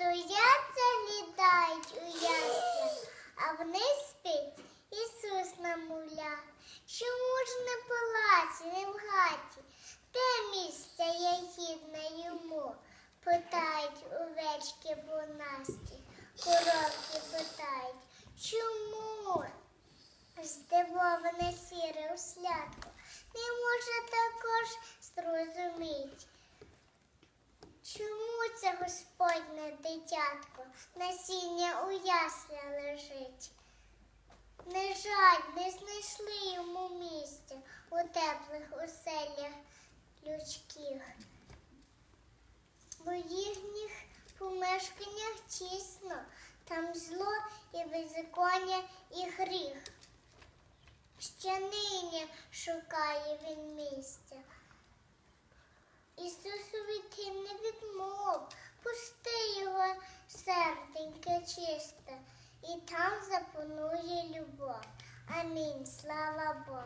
то яйця літають у яслях, а вниз спить Ісус на муля. Чому ж не в палаці, не в хаті? Де місце є гідне йому? Питають овечки бунасті, коровки питають. Чому? Здивоване сіре у слядку, не може також зрозуміти. Чому? Це Господнє дитятко насіння у ясля лежить? Не жаль, не знайшли йому місця у теплих оселях людських. Бо їхніх помешканнях тісно, там зло і беззаконня, і гріх. Ще нині шукає він місця. Ісусові ти не чисте, і там запанує любов. Амінь. Слава Богу.